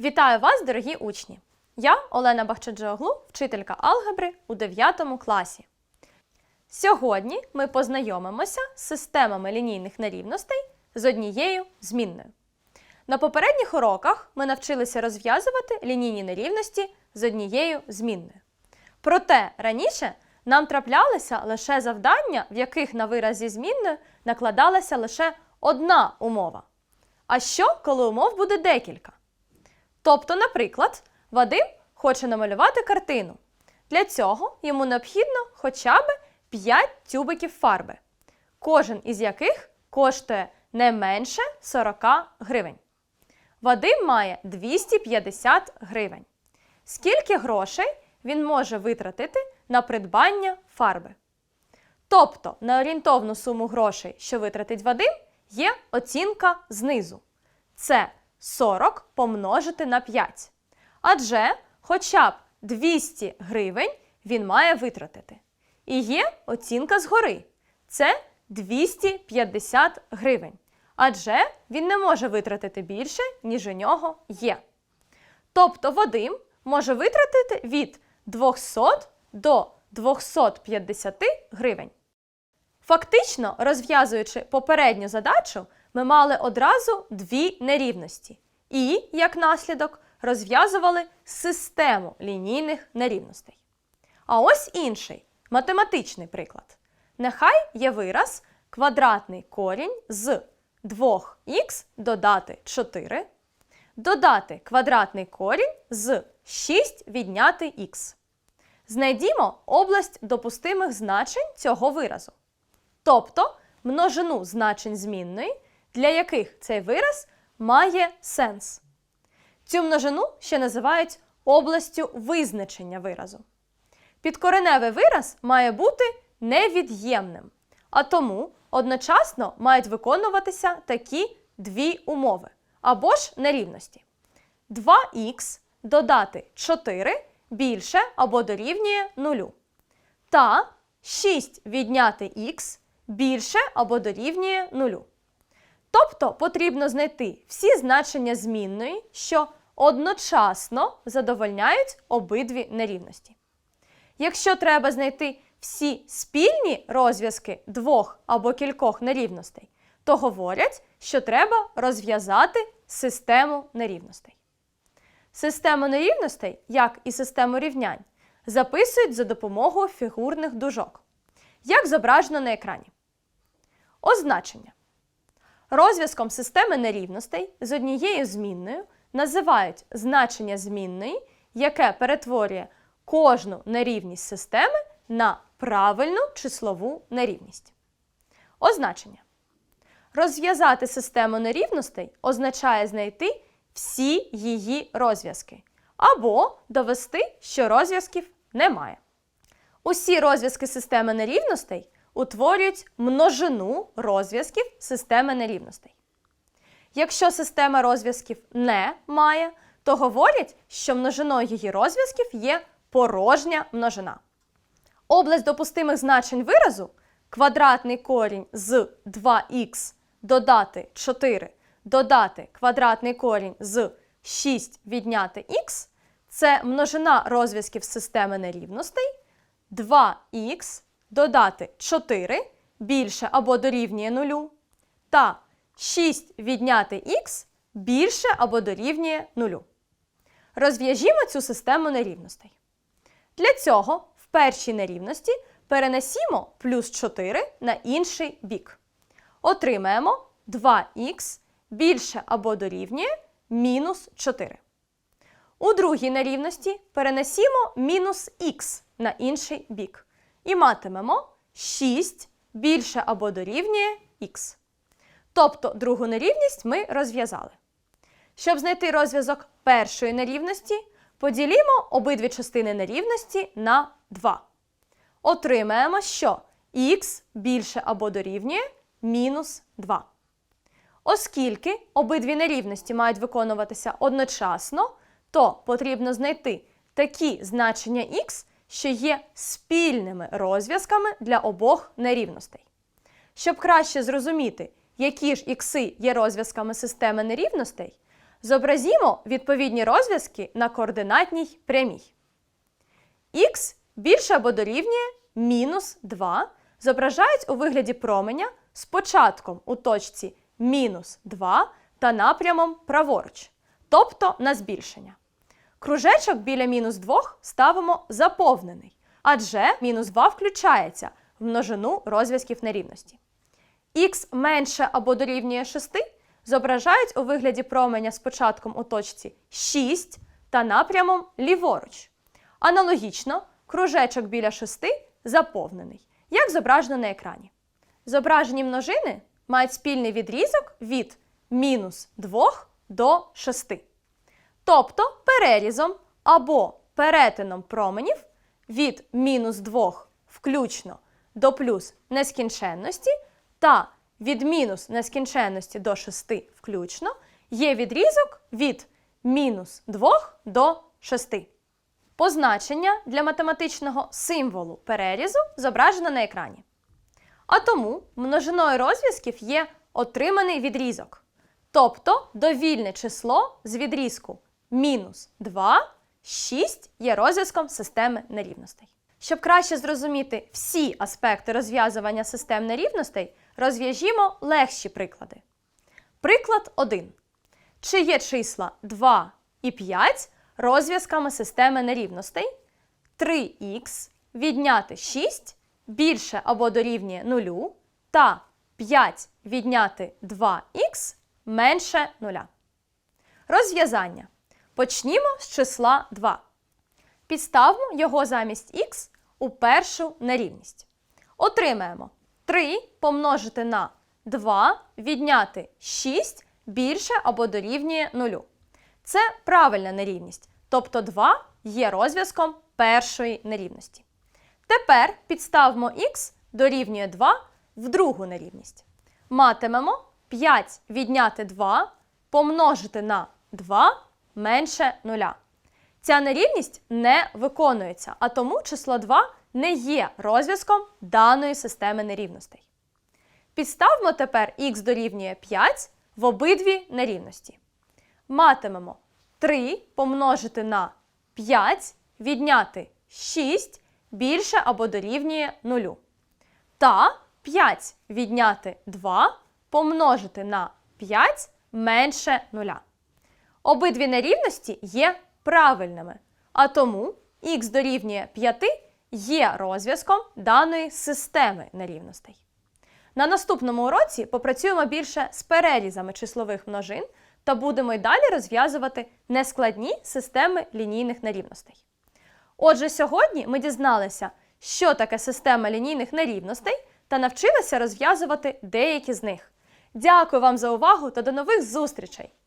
Вітаю вас, дорогі учні! Я Олена Бахчаджоглу, вчителька алгебри у 9 класі. Сьогодні ми познайомимося з системами лінійних нерівностей з однією змінною. На попередніх уроках ми навчилися розв'язувати лінійні нерівності з однією змінною. Проте раніше нам траплялися лише завдання, в яких на вираз зі змінною накладалася лише одна умова. А що, коли умов буде декілька? Тобто, наприклад, Вадим хоче намалювати картину. Для цього йому необхідно хоча б 5 тюбиків фарби, кожен із яких коштує не менше 40 гривень. Вадим має 250 гривень. Скільки грошей він може витратити на придбання фарби? Тобто на орієнтовну суму грошей, що витратить Вадим, є оцінка знизу. Це 40 помножити на 5. Адже хоча б 200 гривень він має витратити. І є оцінка згори. Це 250 гривень. Адже він не може витратити більше, ніж у нього є. Тобто Вадим може витратити від 200 до 250 гривень. Фактично, розв'язуючи попередню задачу, ми мали одразу дві нерівності і, як наслідок, розв'язували систему лінійних нерівностей. А ось інший математичний приклад. Нехай є вираз квадратний корінь з 2х додати 4, додати квадратний корінь з 6 відняти х. Знайдімо область допустимих значень цього виразу. Тобто множину значень змінної, для яких цей вираз має сенс. Цю множину ще називають областю визначення виразу. Підкореневий вираз має бути невід'ємним, а тому одночасно мають виконуватися такі дві умови або ж нерівності. 2х додати 4 більше або дорівнює 0. Та 6 відняти х більше або дорівнює 0. Тобто потрібно знайти всі значення змінної, що одночасно задовольняють обидві нерівності. Якщо треба знайти всі спільні розв'язки двох або кількох нерівностей, то говорять, що треба розв'язати систему нерівностей. Систему нерівностей, як і систему рівнянь, записують за допомогою фігурних дужок, як зображено на екрані. Означення. Розв'язком системи нерівностей з однією змінною називають значення змінної, яке перетворює кожну нерівність системи на правильну числову нерівність. Означення. Розв'язати систему нерівностей означає знайти всі її розв'язки або довести, що розв'язків немає. Усі розв'язки системи нерівностей утворюють множину розв'язків системи нерівностей. Якщо система розв'язків не має, то говорять, що множиною її розв'язків є порожня множина. Область допустимих значень виразу квадратний корінь з 2х додати 4 додати квадратний корінь з 6 відняти х це множина розв'язків системи нерівностей 2х додати 4 більше або дорівнює 0 та 6 відняти х більше або дорівнює 0. Розв'яжімо цю систему нерівностей. Для цього в першій нерівності перенесімо плюс 4 на інший бік. Отримаємо 2х більше або дорівнює мінус 4. У другій нерівності перенесімо мінус х на інший бік. І матимемо 6 більше або дорівнює х. Тобто другу нерівність ми розв'язали. Щоб знайти розв'язок першої нерівності, поділімо обидві частини нерівності на 2. Отримаємо, що х більше або дорівнює мінус 2. Оскільки обидві нерівності мають виконуватися одночасно, то потрібно знайти такі значення х, що є спільними розв'язками для обох нерівностей. Щоб краще зрозуміти, які ж ікси є розв'язками системи нерівностей, Зобразімо відповідні розв'язки на координатній прямій. Х більше або дорівнює мінус 2 зображають у вигляді променя з початком у точці мінус 2 та напрямом праворуч, тобто на збільшення. Кружечок біля мінус 2 ставимо заповнений, адже мінус 2 включається в множину розв'язків нерівності. Х менше або дорівнює 6 зображають у вигляді променя з початком у точці 6 та напрямом ліворуч. Аналогічно, кружечок біля 6 заповнений, як зображено на екрані. Зображені множини мають спільний відрізок від мінус 2 до 6. Тобто перерізом або перетином променів від мінус 2 включно до плюс нескінченності та від мінус нескінченності до 6 включно є відрізок від мінус 2 до 6. Позначення для математичного символу перерізу зображено на екрані. А тому множиною розв'язків є отриманий відрізок. Тобто довільне число з відрізку мінус 2, 6 є розв'язком системи нерівностей. Щоб краще зрозуміти всі аспекти розв'язування систем нерівностей, розв'яжімо легші приклади. Приклад 1. Чи є числа 2 і 5 розв'язками системи нерівностей? 3х відняти 6 більше або дорівнює 0 та 5 відняти 2х менше 0. Розв'язання. Почнімо з числа 2. Підставмо його замість х у першу нерівність. Отримаємо 3 помножити на 2 відняти 6 більше або дорівнює 0. Це правильна нерівність, тобто 2 є розв'язком першої нерівності. Тепер підставмо х дорівнює 2 в другу нерівність. Матимемо 5 відняти 2 помножити на 2 менше 0. Ця нерівність не виконується, а тому число 2 не є розв'язком даної системи нерівностей. Підставмо тепер х дорівнює 5 в обидві нерівності. Матимемо 3 помножити на 5 відняти 6 більше або дорівнює 0. Та 5 відняти 2 помножити на 5 менше 0. Обидві нерівності є правильними, а тому х дорівнює 5 є розв'язком даної системи нерівностей. На наступному уроці попрацюємо більше з перерізами числових множин та будемо й далі розв'язувати нескладні системи лінійних нерівностей. Отже, сьогодні ми дізналися, що таке система лінійних нерівностей та навчилися розв'язувати деякі з них. Дякую вам за увагу та до нових зустрічей!